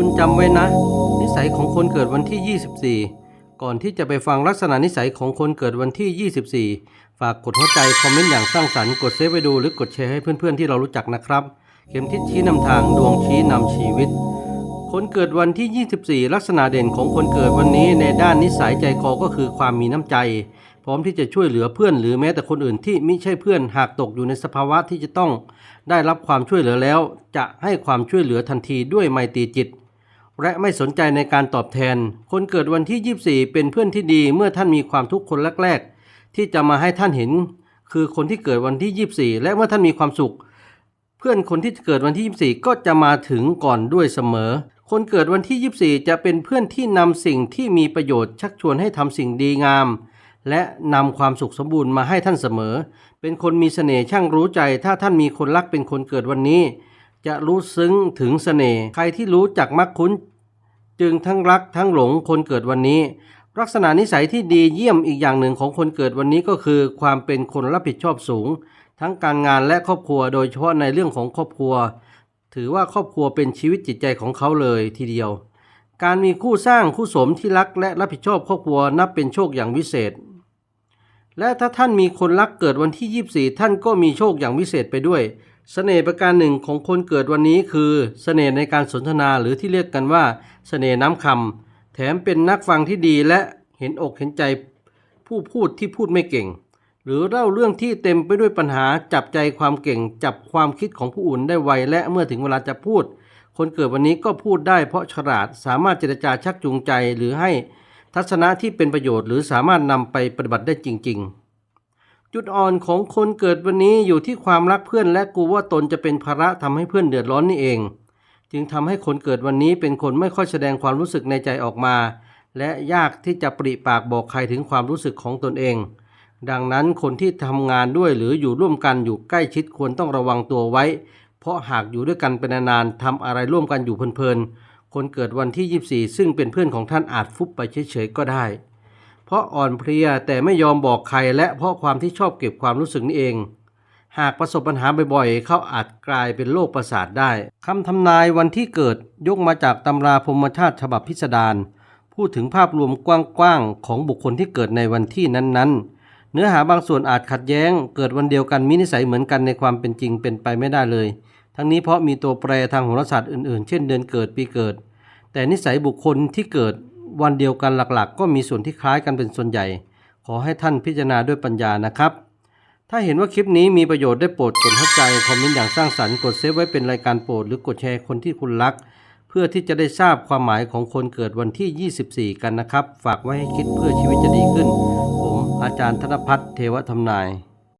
คุณจำไว้นะ นิสัยของคนเกิดวันที่ 24 ก่อนที่จะไปฟังลักษณะนิสัยของคนเกิดวันที่ 24 ฝากกดหัวใจคอมเมนต์อย่างสร้างสรรค์กดเซฟไปดูหรือกดแชร์ให้เพื่อนๆที่เรารู้จักนะครับ เข็มทิศชี้นำทางดวงชี้นำชีวิต คนเกิดวันที่ 24 ลักษณะเด่นของคนเกิดวันนี้ในด้านนิสัยใจคอก็คือความมีน้ำใจ พร้อมที่จะช่วยเหลือเพื่อนหรือแม้แต่คนอื่นที่ไม่ใช่เพื่อนหากตกอยู่ในสภาวะที่จะต้องได้รับความช่วยเหลือแล้ว จะให้ความช่วยเหลือทันทีด้วยไมตรีจิต และไม่สนใจในการตอบแทน คนเกิดวันที่ 24 เป็นเพื่อนที่ดีเมื่อท่านมีความทุกข์คนแรก ๆ ที่จะมาให้ท่านเห็น คือคนที่เกิดวันที่ 24 และเมื่อท่านมีความสุข เพื่อนคนที่เกิดวันที่ 24 ก็จะมาถึงก่อนด้วยเสมอ คนเกิดวันที่ 24 จะเป็นเพื่อนที่นำสิ่งที่มีประโยชน์ชักชวนให้ทำสิ่งดีงาม และนำความสุขสมบูรณ์มาให้ท่านเสมอ เป็นคนมีเสน่ห์ช่างรู้ใจ ถ้าท่านมีคนรักเป็นคนเกิดวันนี้ จะรู้ซึ้งถึงเสน่ห์ใครที่รู้จักมักคุ้น จึงทั้งรักทั้งหลงคนเกิดวันนี้ ลักษณะนิสัยที่ดีเยี่ยมอีกอย่างหนึ่งของคนเกิดวันนี้ก็คือ ความเป็นคนรับผิดชอบสูง ทั้งการงานและครอบครัวโดยเฉพาะในเรื่องของครอบครัว ถือว่าครอบครัวเป็นชีวิตจิตใจของเขาเลยทีเดียว การมีคู่สร้างคู่สมที่รักและรับผิดชอบครอบครัวนับเป็นโชคอย่างวิเศษและถ้าท่านมีคนรักเกิดวันที่ 24 ท่านก็มีโชคอย่างวิเศษไปด้วย เสน่ห์ประการหนึ่งของคนเกิดวันนี้คือเสน่ห์ในการสนทนาหรือที่เรียกกันว่าเสน่ห์น้ำคำแถมเป็นนักฟังที่ดีและเห็นอกเห็นใจผู้พูดที่พูดไม่เก่ง หรือเล่าเรื่องที่เต็มไปด้วยปัญหาจับใจความเก่ง จับความคิดของผู้อื่นได้ไวและเมื่อถึงเวลาจะพูด คนเกิดวันนี้ก็พูดได้เพราะฉลาดสามารถเจรจาชักจูงใจหรือให้ทัศนะที่เป็นประโยชน์ หรือสามารถนำไปปฏิบัติได้จริง ๆ จุดอ่อนของคนเกิดวันนี้อยู่ที่ความรักเพื่อนและกลัวว่าตนจะเป็นภาระทำให้เพื่อนเดือดร้อนนี่เอง จึงทำให้คนเกิดวันนี้เป็นคนไม่ค่อยแสดงความรู้สึกในใจออกมา และยากที่จะปริปากบอกใครถึงความรู้สึกของตนเอง ดังนั้นคนที่ทำงานด้วยหรืออยู่ร่วมกันอยู่ใกล้ชิดควรต้องระวังตัวไว้ เพราะหากอยู่ด้วยกันเป็นนานๆทำอะไรร่วมกันอยู่เพลินๆคนเกิดวันที่ 24 ซึ่งเป็นเพื่อนของท่านอาจฟุบไปเฉยๆก็ได้ เพราะอ่อนเพลียแต่ไม่ยอมบอกใครและเพราะความที่ชอบเก็บความรู้สึกนี่เอง หากประสบปัญหาบ่อยๆ เขาอาจกลายเป็นโรคประสาทได้คำทำนายวันที่เกิดยกมาจากตำราพรมชาติฉบับพิสดารพูดถึงภาพรวมกว้างๆของบุคคลที่เกิดในวันที่นั้นๆ เนื้อหาบางส่วนอาจขัดแย้ง เกิดวันเดียวกันมีนิสัยเหมือนกันในความเป็นจริงเป็นไปไม่ได้เลย ทั้งนี้เพราะมีตัวแปรทางโหราศาสตร์อื่นๆ เช่นเดือนเกิดปีเกิด แต่นิสัยบุคคลที่เกิด วันเดียวกันหลักๆ ก็มีส่วนที่คล้ายกันเป็นส่วนใหญ่ ขอให้ท่านพิจารณาด้วยปัญญานะครับ ถ้าเห็นว่าคลิปนี้มีประโยชน์ได้โปรดกดเข้าใจคอมเมนต์อย่างสร้างสรรค์กดเซฟไว้เป็นรายการโปรดหรือกดแชร์คนที่คุณรัก เพื่อที่จะได้ทราบความหมายของคนเกิดวันที่ 24 กันนะครับ ฝากไว้ให้คิดเพื่อชีวิตจะดีขึ้น ผมอาจารย์ธนพัฒน์เทวธรรมนาย